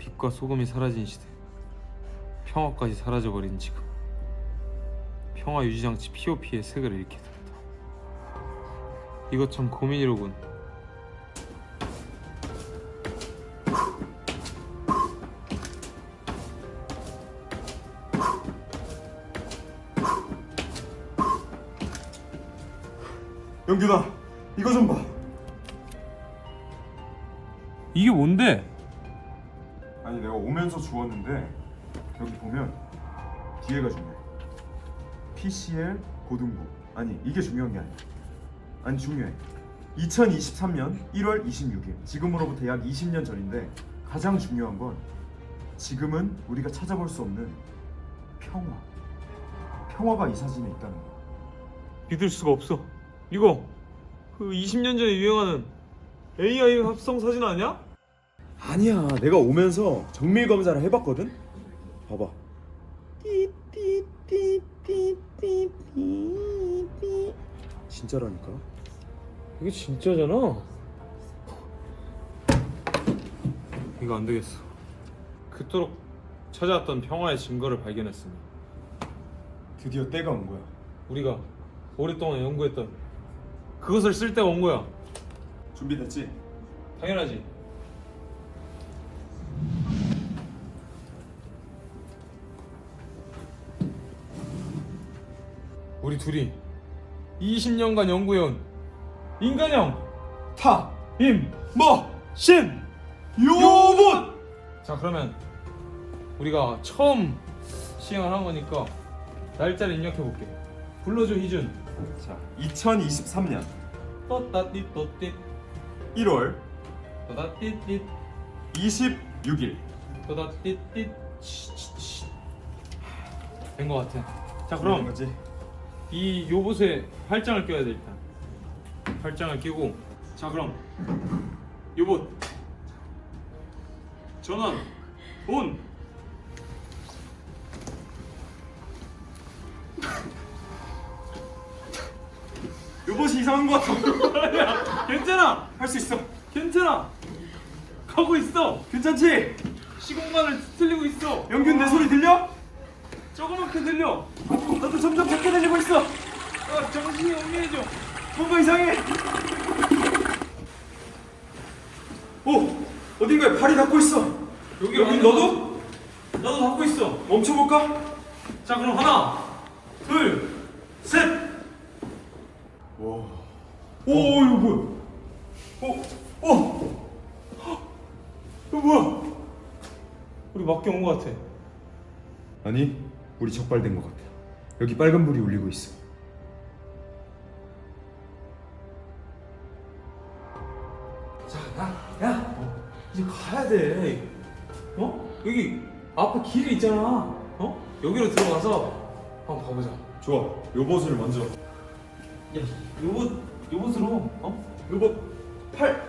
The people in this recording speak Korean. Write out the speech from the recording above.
빛과 소금이 사라진 시대 평화까지 사라져버린 지금 평화 유지장치 POP의 색을 잃게 된다 이것 참 고민이로군 영균아 이거 좀 봐. 이게 뭔데? 아니 내가 오면서 주웠는데 여기 보면 뒤에가 중요해. PCL 고등부. 아니 이게 중요한 게 아니야. 아니 중요해. 2023년 1월 26일 지금으로부터 약 20년 전인데 가장 중요한 건 지금은 우리가 찾아볼 수 없는 평화. 평화가 이 사진에 있다는 거야. 믿을 수가 없어 이거 그 20년 전에 유행하는 AI 합성 사진 아니야? 아니야 내가 오면서 정밀 검사를 해봤거든 봐봐 진짜라니까 이게 진짜잖아. 이거 안 되겠어. 그토록 찾아왔던 평화의 증거를 발견했으니 드디어 때가 온 거야 우리가 오랫동안 연구했던 그것을 쓸 때가 온 거야. 준비됐지? 당연하지. 우리 둘이 20년간 연구해온 인간형 타! 임 뭐! 신 요봇! 자 그러면 우리가 처음 시행을 한 거니까 날짜를 입력해 볼게. 불러줘 희준. 자 2023년 또따띠 또띠 1월 또따띠띠 26일 또따띠띠 된거 같아. 자 그럼 거지? 이 요봇에 팔짱을 껴야 돼 일단. 팔짱을 끼고 자 그럼 요봇 전원 온. 요봇이 이상한 거 같아 괜찮아. 할 수 있어 괜찮아. 가고 있어. 괜찮지? 시공간을 틀리고 있어. 영균 내 소리 들려? 조그맣게 들려. 나도 점점 작게 아, 정신이 혼미해져. 뭔가 이상해 오! 어딘가에 발이 닿고 있어 여기 여기 너도? 나도 갖고 있어. 멈춰볼까? 자, 그럼 하나, 둘, 셋. 와. 오, 이거 뭐야? 어, 어, 이거 뭐야? 우리 맞게 온 것 같아. 아니, 우리 적발된 것 같아. 여기 빨간 불이 울리고 있어. 가야 돼. 어? 여기 앞에 길이 있잖아. 어? 여기로 들어가서 한번 가보자. 좋아, 요봇을 먼저. 야, 요것, 요것으로, 어? 요봇 팔.